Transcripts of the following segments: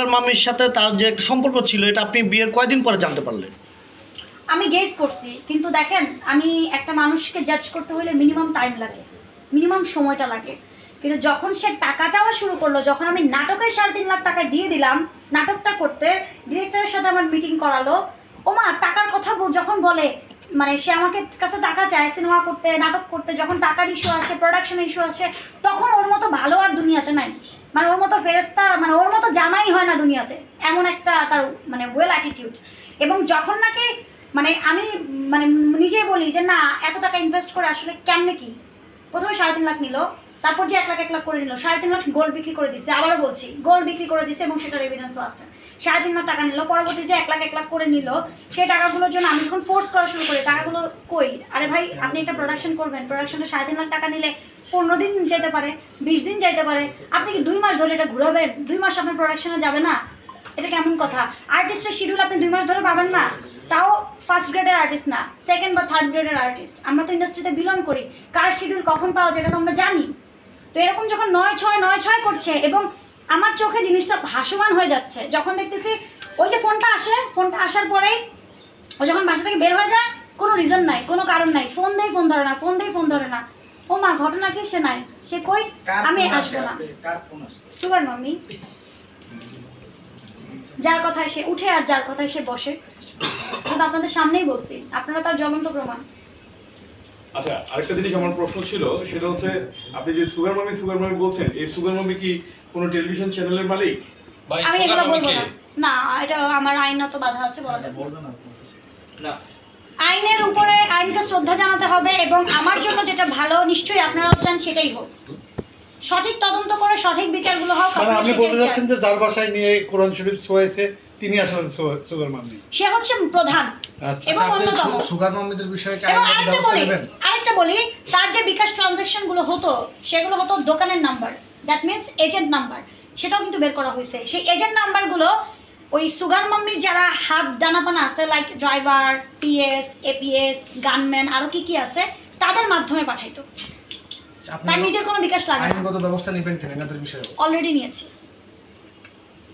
Sugar মামির সাথে তার যে একটা সম্পর্ক ছিল, এটা আপনি বিয়ের কয়দিন পরে জানতে পারলেন? আমি গেস করছি, কিন্তু দেখেন, আমি একটা মানুষকে জাজ করতে হলে মিনিমাম টাইম লাগে মিনিমাম সময়টা লাগে। কিন্তু যখন সে টাকা চাওয়া শুরু করল, যখন আমি নাটকের সাড়ে তিন লাখ টাকা দিয়ে দিলাম, নাটকটা করতে ডিরেক্টরের সাথে আমার মিটিং করালো, ও মা, টাকার কথা বল- যখন বলে মানে সে আমাকে কাছে টাকা চায় সিনেমা করতে, নাটক করতে, যখন টাকার ইস্যু আসে প্রোডাকশন ইস্যু আসে, তখন ওর মতো ভালো আর দুনিয়াতে নাই। মানে ওর মতো ফেরেস্তা মানে ওর মতো জামাই হয় না দুনিয়াতে। এমন একটা তার মানে ওয়েল অ্যাটিটিউড এবং যখন নাকি মানে আমি মানে নিজেই বলি যে, না, এত টাকা ইনভেস্ট করে আসলে কেমনে কি? প্রথমে সাড়ে তিন লাখ নিল, তারপর যে এক লাখ এক লাখ করে নিল, সাড়ে তিন লাখ গোল্ড বিক্রি করে দিছে। আবারও বলছি গোল্ড বিক্রি করে দিছে এবং সেটার এভিডেন্সও আছে। সাড়ে তিন লাখ টাকা নিল, পরবর্তী যে এক লাখ এক লাখ করে নিল, সেই টাকাগুলোর জন্য আমি যখন ফোর্স করা শুরু করি। টাকাগুলো কই? আরে ভাই, আপনি একটা প্রোডাকশন করবেন। প্রোডাকশনটা সাড়ে তিন লাখ টাকা নিলে পনেরো দিন যেতে পারে, বিশ দিন যেতে পারে, আপনি কি দুই মাস ধরে এটা ঘুরাবেন? দুই মাস আপনার প্রোডাকশনে যাবে না? এটা কেমন কথা? আর্টিস্টের শিডিউল আপনি দুই মাস ধরে পাবেন না। তাও ফার্স্ট গ্রেডের আর্টিস্ট না সেকেন্ড বা থার্ড গ্রেডের আর্টিস্ট আমরা তো ইন্ডাস্ট্রিতে বিলং করি। কার শিডিউল কখন পাওয়া যায়, এটা তো আমরা জানি। তো এরকম যখন নয় ছয় নয় ছয় করছে এবং আমার চোখে জিনিসটা ভাসমান হয়ে যাচ্ছে, যখন দেখতেছি ওই যে ফোনটা আসে ফোনটা আসার পরেই ও যখন বাসা থেকে বের হয়ে যায়, কোনো রিজন নাই, কোনো কারণ নাই। ফোন দেই ফোন ধরে না ফোন দেই ফোন ধরে না। ও মা ঘটনা কি সে নাই? সে কই? আমি আসব না। Sugar mummy. যার কথায় সে উঠে আর যার কথায় সে বসে। কিন্তু আপনাদের সামনেই বলছি আপনারা তার জ্বলন্ত প্রমাণ। আচ্ছা আরেকটা জিনিস আমার প্রশ্ন ছিল সেটা হচ্ছে আপনি যে সুগার মামি সুগার মামি বলছেন এই সুগার মামি কি কোনো টেলিভিশন চ্যানেলের মালিক? ভাই আমি সুগার এগুলো বলব না। না এটা আমার আইনত বাধা আছে বলা যাবে না। না আইনের উপরে আইনকে শ্রদ্ধা এবং আমার জন্য যেটা ভালো নিশ্চয়ই আপনারাও চান সেটাই হোক। সঠিক তদন্ত করে সঠিক বিচারগুলো হোক মানে আপনারা আপনি বলতে যাচ্ছেন যে যার বাসায় নিয়ে কোরআন শরীফ শোয়াইছে তিনি আসলে সুগার মামি সে হচ্ছে প্রধান আচ্ছা। এবং অন্যতম। সুগার মামিদের বিষয়ে কি এবং আরেকটা বলি আরেকটা বলি তার যে বিকাশ ট্রানজ্যাকশনগুলো হতো সেগুলো হতো দোকানের number. That means agent number সেটাও কিন্তু বের করা হয়েছে। সেই এজেন্ট নাম্বারগুলো ওই সুগার মাম্মির যারা হাত ডানাপানা আছে like driver PS APS gunman আরও কি কি আছে তাদের মাধ্যমে পাঠাইতো তার নিজের কোনো বিকাশ লাগে আইনগত ব্যবস্থা নেবেন কিনা এনাদের বিষয়ে? অলরেডি নিয়েছি।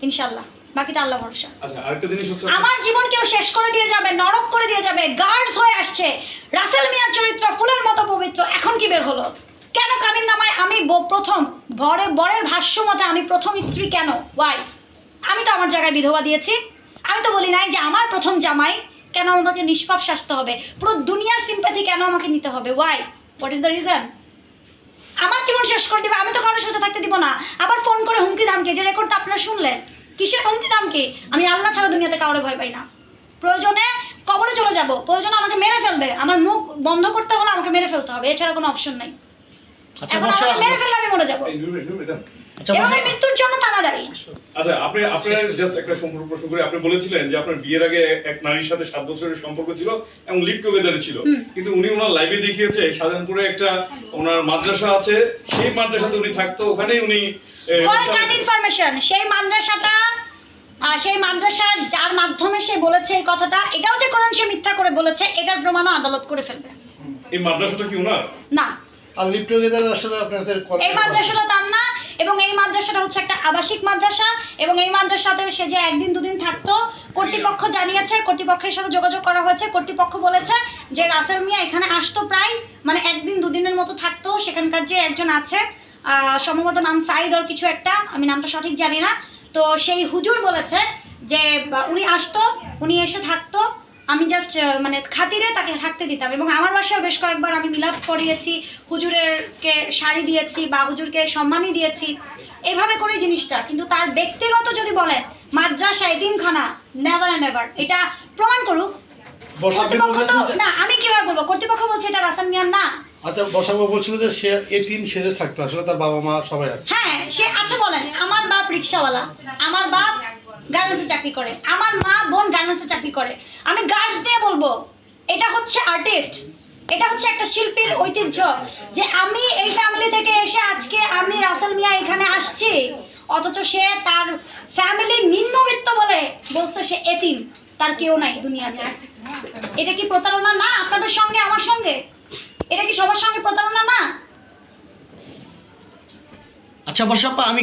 ইনশাল্লাহ বাকিটা আল্লাহ ভরসা। আচ্ছা আরেকটা জিনিস হচ্ছে আমার জীবন কেউ শেষ করে দিয়ে যাবে নরক করে দিয়ে যাবে গার্ডস হয়ে আসছে। রাসেল মিয়ার চরিত্র ফুলের মতো পবিত্র এখন কি বের হলো? কেন কামির নামায় আমি ব- প্রথম বরে বরের ভাষ্য মতে আমি প্রথম স্ত্রী কেন? ওয়াই তো আমার জায়গায় বিধবা দিয়েছি। আমি তো বলি নাই যে আমার প্রথম জামাই কেন আমাকে নিষ্পাপ শাসতে হবে? পুরো দুনিয়ার সিম্প্যাথি কেন আমাকে নিতে হবে? Why what is the reason আমার জীবন শেষ করে দিবে, আমি তো কারোর সাথে থাকতে দিব না। আবার ফোন করে হুমকি দামকে, যে রেকর্ডটা আপনারা শুনলেন। কিসের হুমকি দামকে? আমি আল্লাহ ছাড়া দুনিয়াতে কাউরে ভয় পাই না। প্রয়োজনে কবরে চলে যাব, প্রয়োজনে আমাকে মেরে ফেলবে। আমার মুখ বন্ধ করতে হলে আমাকে মেরে ফেলতে হবে, এছাড়া কোনো অপশন নাই। এখন আমাকে মেরে ফেললে আমি মরে যাব। এই রুমে- রুমে দেন। আচ্ছা এবং এই মৃত্যুর জন্য তারা দায়ী। আচ্ছা আপনি আপনার জাস্ট একটা সম্পর্ক প্রশ্ন করে। আপনি বলেছিলেন যে আপনার বিয়ের আগে এক নারীর সাথে সাত বছরের সম্পর্ক ছিল এবং লিভ টুগেদারে ছিল। কিন্তু উনি ওনার লাইভে দেখিয়েছে শাহজাহানপুরে একটা ওনার মাদ্রাসা আছে। সেই মাদ্রাসাতে উনি থাকতো ওখানেই উনি ইনফরমেশন সেই মাদ্রাসাটা সেই মাদ্রাসা যার মাধ্যমে সে বলেছে এই কথাটা এটাও যে কোরআন সে মিথ্যা করে বলেছে এটার প্রমাণও আদালত করে ফেলবে। এই মাদ্রাসাটা কি ওনার? না। আর লিপ টুগেদার আসলে আপনাদের এই মাদ্রাসাটা তার না এবং এই মাদ্রাসাটা হচ্ছে একটা আবাসিক মাদ্রাসা এবং এই মাদ্রাসাতে সে যে একদিন দুদিন থাকতো কর্তৃপক্ষ জানিয়েছে কর্তৃপক্ষের সাথে যোগাযোগ করা হয়েছে কর্তৃপক্ষ বলেছে যে রাসেল মিয়া এখানে আসতো প্রায় মানে একদিন দুদিনের মতো থাকতো সেখানকার যে একজন আছে সম্ভবত নাম সাইদ ওর কিছু একটা আমি নামটা সঠিক জানি না। তো সেই হুজুর বলেছে যে উনি আসতো উনি এসে থাকতো আমি জাস্ট মানে খাতিরে তাকে থাকতে দিতাম এবং আমার বাসায় বেশ কয়েকবার আমি মিলাপ করিয়েছি হুজুরেরকে শাড়ি দিয়েছি বা হুজুরকে সম্মানই দিয়েছি এভাবে করে জিনিসটা। কিন্তু তার ব্যক্তিগত যদি বলেন মাদ্রাসা এতিমখানা নেভার নেভার এটা প্রমাণ করুক। কর্তৃপক্ষ তো না আমি কীভাবে বলব? কর্তৃপক্ষ বলছে এটা রাসান মিয়ার না। আচ্ছা বর্ষাবু বলছিল যে সে এতিম সেজে থাকতো। আসলে তার বাবা মা সবাই আছে। হ্যাঁ সে আচ্ছা বলেন আমার বাপ রিক্সাওয়ালা। আমার বাপ গার্মেন্টসে চাকরি করে। আমার মা বোন গার্মেন্টসে চাকরি করে। আমি গার্ডস দিয়ে বলব, এটা হচ্ছে আর্টিস্ট এটা হচ্ছে একটা শিল্পীর ঐতিহ্য যে আমি এই ফ্যামিলি থেকে এসে আজকে আমি রাসেল মিয়া এখানে আসছি, অথচ সে তার ফ্যামিলির নিম্নবিত্ত বলে বলছে সে এতিম, তার কেউ নাই দুনিয়াতে। এটা কি প্রতারণা? না, আপনাদের সঙ্গে, আমার সঙ্গে। এটা কি সবার সঙ্গে প্রতারণা? না। আচ্ছা বর্ষাপ্পা, আমি